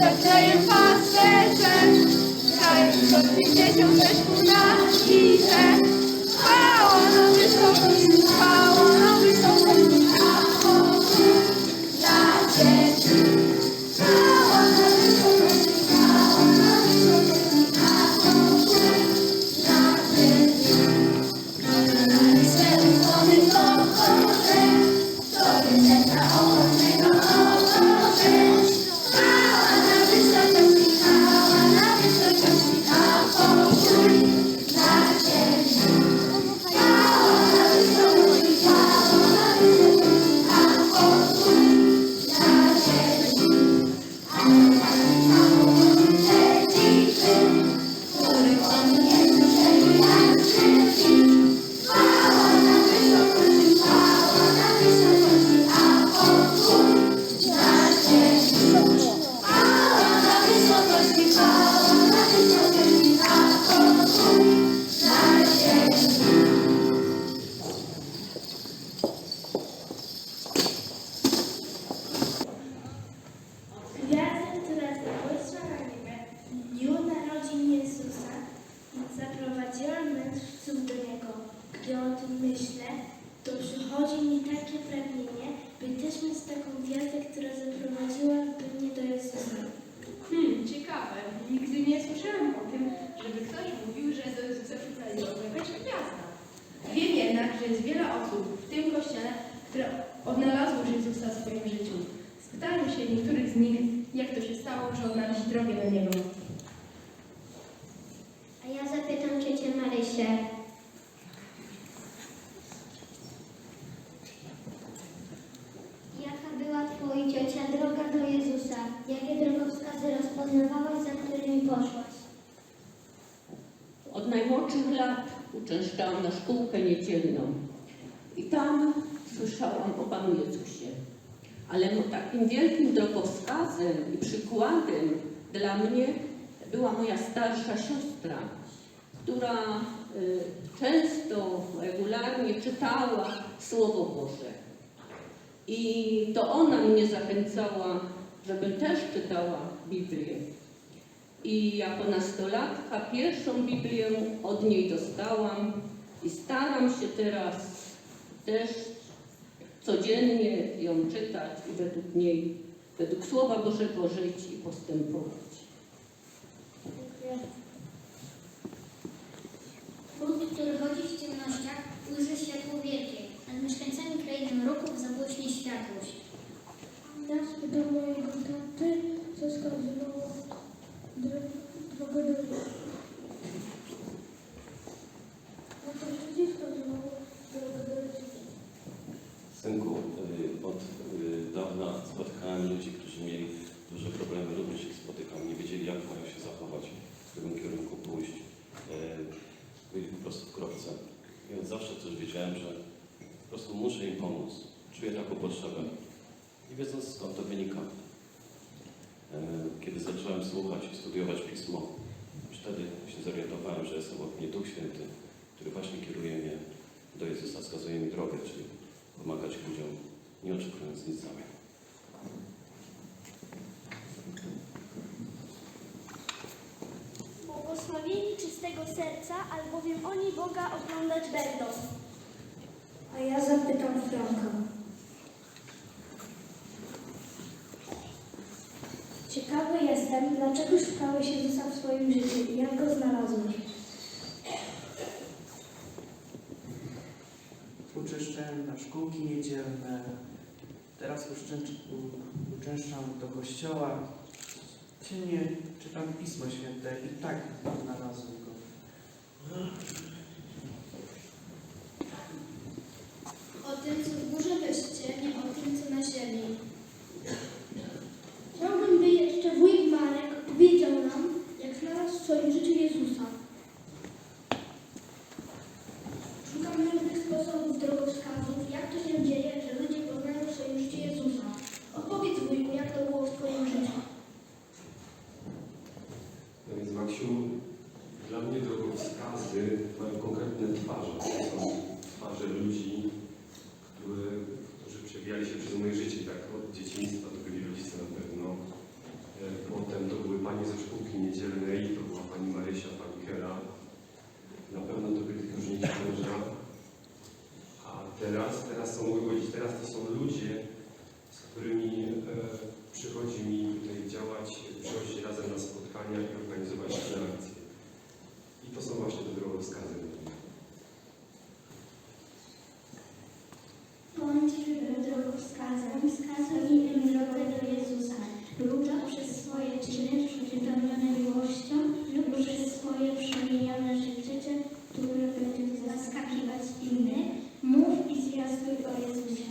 weplejem pasterzem. Krajem co dzieciom też udaje, chwała na wysokości, chwała na o tym myślę, to przychodzi mi takie pragnienie, by też mieć taką gwiazdę, która zaprowadziłaby mnie do Jezusa. Hmm, ciekawe. Nigdy nie słyszałem o tym, żeby ktoś mówił, że do Jezusa przyprowadziła jakaś gwiazda. Wiem jednak, że jest wiele osób w tym kościele, które odnalazły Jezusa w swoim życiu. Spytałem się niektórych z nich, jak to się stało, że odnaleźli drogę do Niego. Szkółkę niedzielną i tam słyszałam o Panu Jezusie. Ale no, takim wielkim drogowskazem i przykładem dla mnie była moja starsza siostra, która y, często, regularnie czytała Słowo Boże. I to ona mnie zachęcała, żebym też czytała Biblię. I jako nastolatka pierwszą Biblię od niej dostałam i staram się teraz też codziennie ją czytać i według niej, według Słowa Bożego żyć i postępować. Lud, który chodzi w ciemnościach, ujrzy światło wielkie. Nad mieszkańcami krainy mroków zabłyśnie światłość. Nas do mojego taty, dro- drogę do Jezusa. A to ci wskazywało drogę do Jezusa. Synku, y, od y, dawna spotykałem ludzi, którzy mieli duże problemy, również ich spotykam, nie wiedzieli jak mają się zachować, w którym kierunku pójść. Y, Byli po prostu w kropce. I od zawsze też wiedziałem, że po prostu muszę im pomóc. Czuję taką potrzebę. Nie wiedząc skąd to wynika. Kiedy zacząłem słuchać i studiować Pismo, wtedy się zorientowałem, że jest obok mnie Duch Święty, który właśnie kieruje mnie do Jezusa, wskazuje mi drogę, czyli pomagać ludziom, nie oczekując nic w zamian. Błogosławieni czystego serca, albowiem oni Boga oglądać będą. A ja zapytam Franka. Ciekawy jestem, dlaczego szukałeś Jezusa w swoim życiu i jak go znalazłeś? Uczęszczałem na szkółki niedzielne, teraz uczęszczam, do kościoła. Dziennie czytam Pismo Święte i tak znalazłem go. kazał, skazał innym drogę do Jezusa lub przez swoje czyny przypełnione miłością lub przez swoje przemienione życie, które będzie zaskakiwać innych, mów i zwiastuj o Jezusie.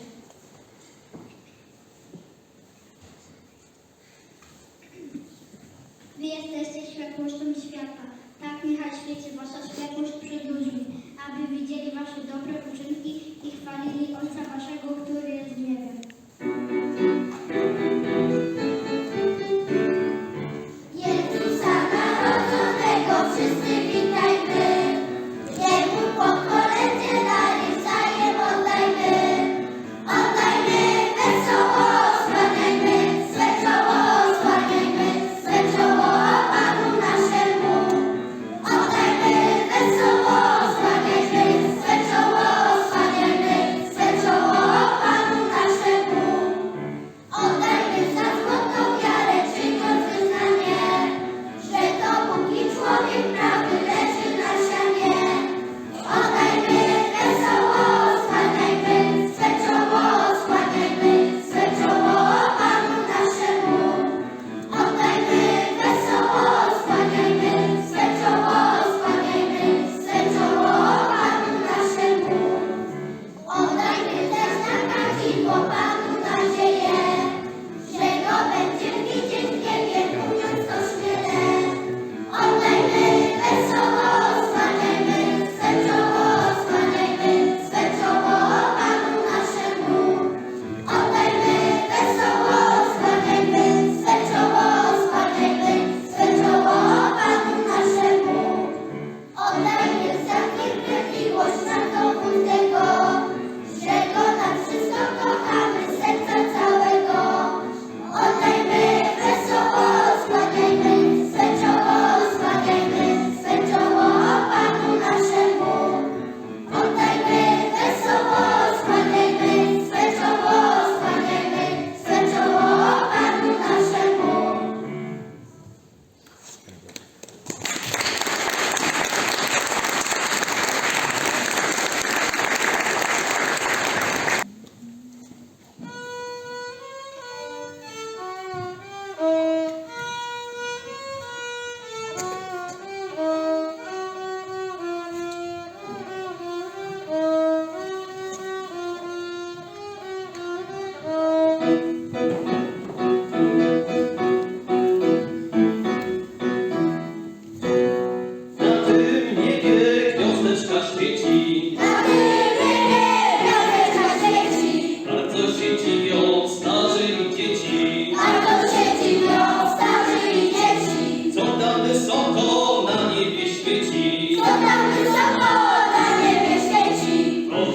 Wy jesteście światłością świata. Tak niechaj świeci wasza światłość przed ludźmi, aby widzieli wasze dobre uczynki i chwalili Ojca waszego, który jest w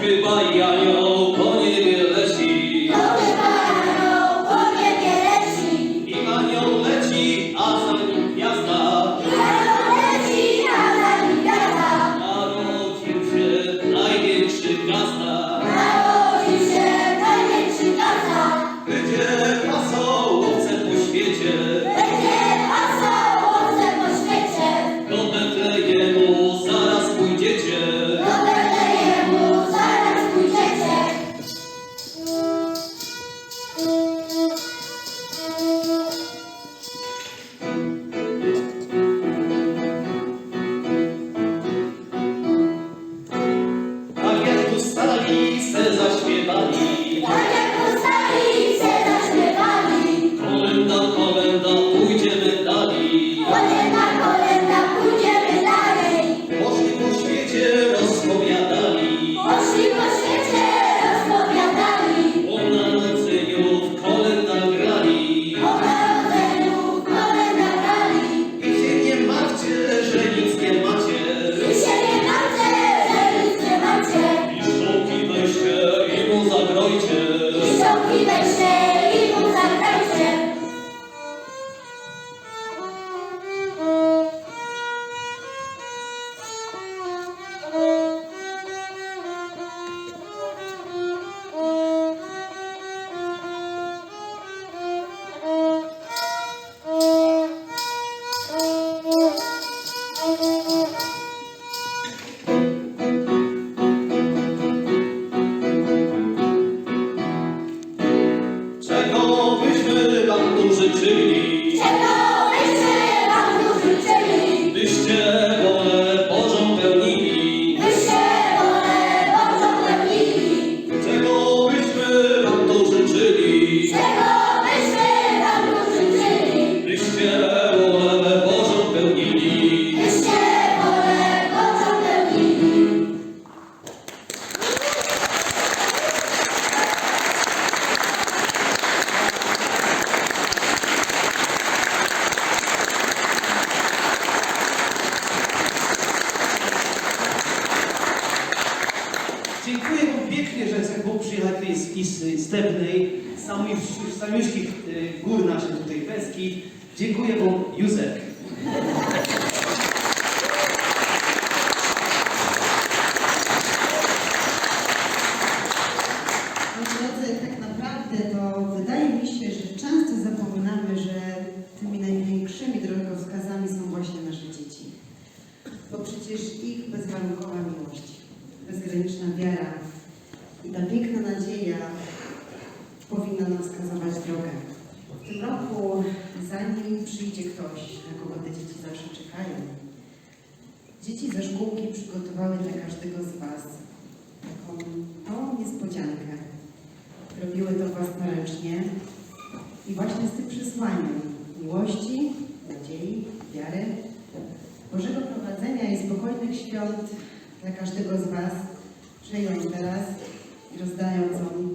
月光一样用 wszyscy zaśpiewali. Drogowskazami są właśnie nasze dzieci. Bo przecież ich bezwarunkowa miłość, bezgraniczna wiara i ta piękna nadzieja drogę. W tym roku, zanim przyjdzie ktoś, na kogo te dzieci zawsze czekają, dzieci ze szkółki przygotowały dla każdego z Was taką małą niespodziankę. Robiły to własnoręcznie i właśnie z tym przesłaniem miłości, nadziei, wiary, Bożego prowadzenia i spokojnych świąt dla każdego z Was przejąć teraz i rozdając Wam